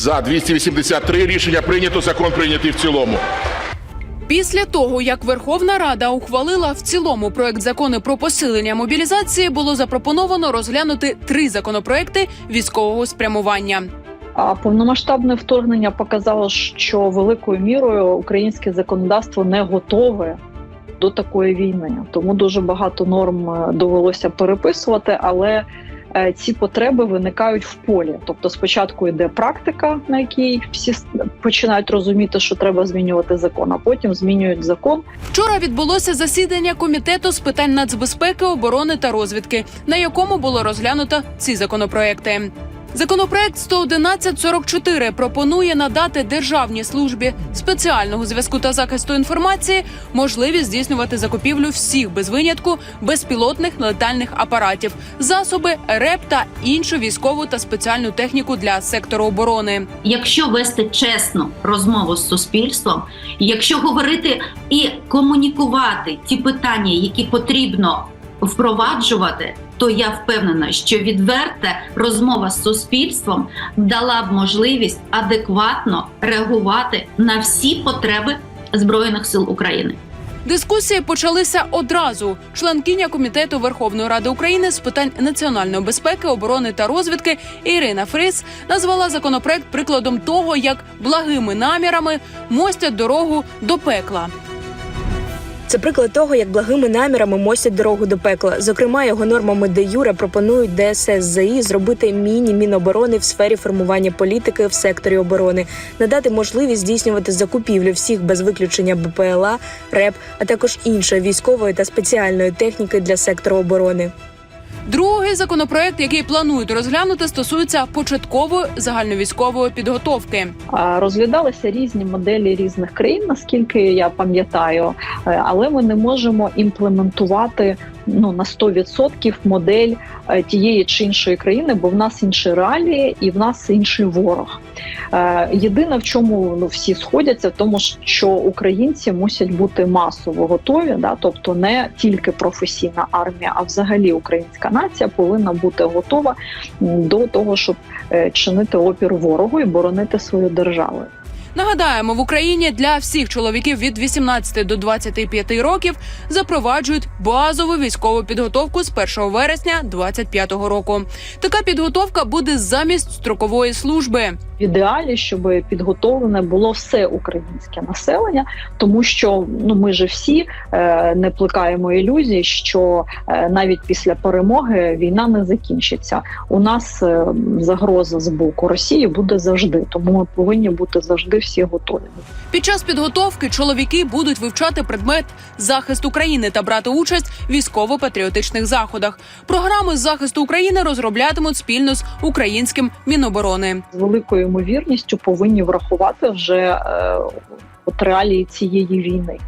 За 283 рішення прийнято. Закон прийнятий в цілому. Після того, як Верховна Рада ухвалила в цілому проект закону про посилення мобілізації, було запропоновано розглянути три законопроекти військового спрямування. А повномасштабне вторгнення показало, що великою мірою українське законодавство не готове до такої війни. Тому дуже багато норм е, довелося переписувати, але ці потреби виникають в полі. Тобто, спочатку йде практика, на якій всі починають розуміти, що треба змінювати закон, а потім змінюють закон. Вчора відбулося засідання комітету з питань нацбезпеки, оборони та розвідки, на якому було розглянуто ці законопроекти. Законопроект 11144 пропонує надати державній службі спеціального зв'язку та захисту інформації можливість здійснювати закупівлю всіх без винятку безпілотних летальних апаратів, засоби, РЕП та іншу військову та спеціальну техніку для сектору оборони. якщо вести чесну розмову з суспільством, якщо говорити і комунікувати ті питання, які потрібно впроваджувати, то я впевнена, що відверта розмова з суспільством дала б можливість адекватно реагувати на всі потреби збройних сил України. Дискусії почалися одразу. Членкиня комітету Верховної Ради України з питань національної безпеки, оборони та розвідки Ірина Фрис назвала законопроект прикладом того, як благими намірами мостять дорогу до пекла. Це приклад того, як благими намірами мостять дорогу до пекла. Зокрема, його нормами де юре пропонують ДССЗІ зробити міні-міноборони в сфері формування політики в секторі оборони, надати можливість здійснювати закупівлю всіх без виключення БПЛА, РЕП, а також іншої військової та спеціальної техніки для сектору оборони. Другий законопроект, який планують розглянути, стосується початкової загальновійськової підготовки. Розглядалися різні моделі різних країн, наскільки я пам'ятаю, Е, але ми не можемо імплементувати ну на 100% модель е, тієї чи іншої країни, бо в нас інші реалії і в нас інший ворог. Е, Єдине, в чому ну всі сходяться, в тому що українці мусять бути масово готові, да, тобто не тільки професійна армія, а взагалі українська нація повинна бути готова до того, щоб е, чинити опір ворогу і боронити свою державу. Нагадаємо, в Україні для всіх чоловіків від 18 до 25 років запроваджують базову військову підготовку з 1 вересня 2025 року. Така підготовка буде замість строкової служби. В ідеалі, щоб підготовлене було все українське населення, тому що ну ми же всі е, не плекаємо ілюзій, що е, навіть після перемоги війна не закінчиться. У нас е, загроза з боку Росії буде завжди, тому ми повинні бути завжди всі готові. Під час підготовки чоловіки будуть вивчати предмет захист України та брати участь в військово-патріотичних заходах. Програми з захисту України розроблятимуть спільно з українським міноборони. З великою ймовірністю повинні врахувати вже е, от реалії цієї війни.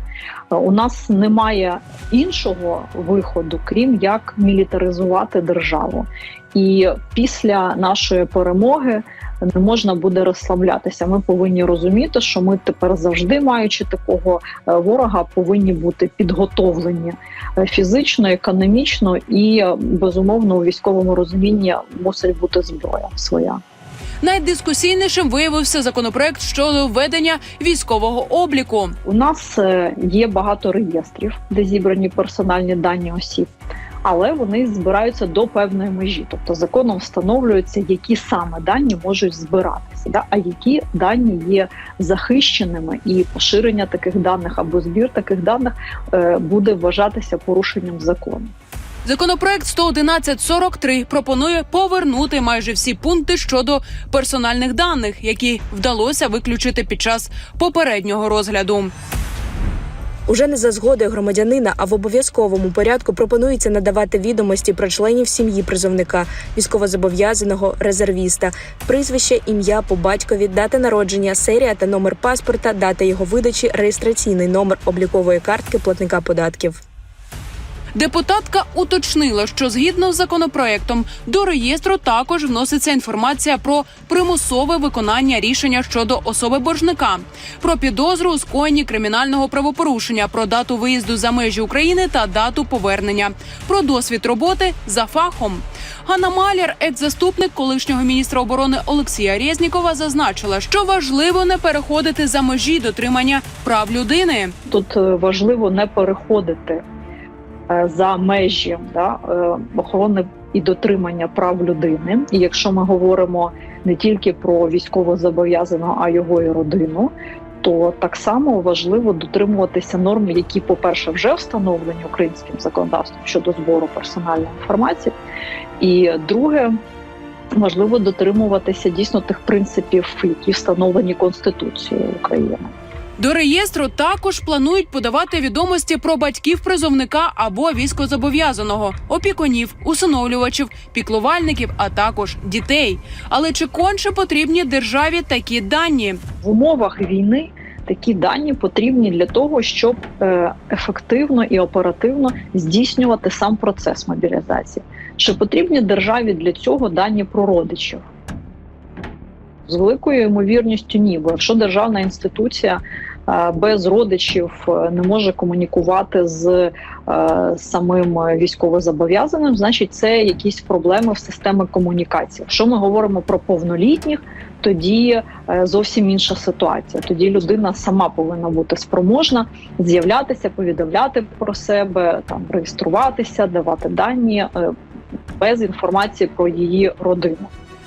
Е, У нас немає іншого виходу, крім як мілітаризувати державу. І після нашої перемоги не можна буде розслаблятися. Ми повинні розуміти, що ми тепер завжди, маючи такого е, ворога, повинні бути підготовлені е, фізично, економічно і е, безумовно у військовому розумінні мусить бути зброя своя. Найдискусійнішим виявився законопроект щодо введення військового обліку. У нас є багато реєстрів, де зібрані персональні дані осіб, але вони збираються до певної межі. Тобто законом встановлюється, які саме дані можуть збиратися, да? а які дані є захищеними, і поширення таких даних або збір таких даних е, буде вважатися порушенням закону. Законопроект 11143 пропонує повернути майже всі пункти щодо персональних даних, які вдалося виключити під час попереднього розгляду. Уже не за згодою громадянина, а в обов'язковому порядку пропонується надавати відомості про членів сім'ї призовника, військовозобов'язаного резервіста, прізвище, ім'я по батькові, дата народження, серія та номер паспорта, дата його видачі, реєстраційний номер облікової картки платника податків. Депутатка уточнила, що згідно з законопроектом до реєстру також вноситься інформація про примусове виконання рішення щодо особи боржника, про підозру у скоєнні кримінального правопорушення, про дату виїзду за межі України та дату повернення, про досвід роботи за фахом. Ганна Маляр, екс-заступник колишнього міністра оборони Олексія Резнікова, зазначила, що важливо не переходити за межі дотримання прав людини. Тут е, важливо не переходити за межі да, е, охорони і дотримання прав людини. І якщо ми говоримо не тільки про військовозобов'язаного, а його і родину. То так само важливо дотримуватися норм, які, по-перше, вже встановлені українським законодавством щодо збору персональної інформації, і друге, важливо дотримуватися дійсно тих принципів, які встановлені Конституцією України. До реєстру також планують подавати відомості про батьків призовника або військозобов'язаного, опікунів, усиновлювачів, піклувальників, а також дітей. Але чи конче потрібні державі такі дані? в умовах війни такі дані потрібні для того, щоб е, ефективно і оперативно здійснювати сам процес мобілізації. Чи потрібні державі для цього дані про родичів? З великою ймовірністю ні, бо якщо державна інституція без родичів е, не може комунікувати з е, самим військовозобов'язаним, значить це якісь проблеми в системі комунікації. Якщо ми говоримо про повнолітніх, тоді е, зовсім інша ситуація. Тоді людина сама повинна бути спроможна з'являтися, повідомляти про себе, там реєструватися, давати дані е, без інформації про її родину.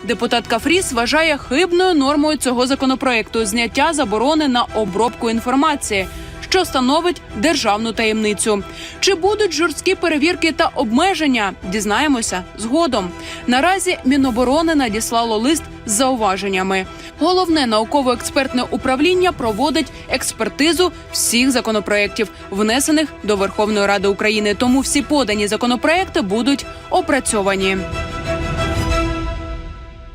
Депутатка Фріс вважає хибною нормою цього законопроекту зняття заборони на обробку інформації, що становить державну таємницю. Чи будуть жорсткі перевірки та обмеження? Дізнаємося згодом. Наразі Міноборони надіслало лист з зауваженнями. Головне науково-експертне управління проводить експертизу всіх законопроєктів, внесених до Верховної Ради України. Тому всі подані законопроекти будуть опрацьовані.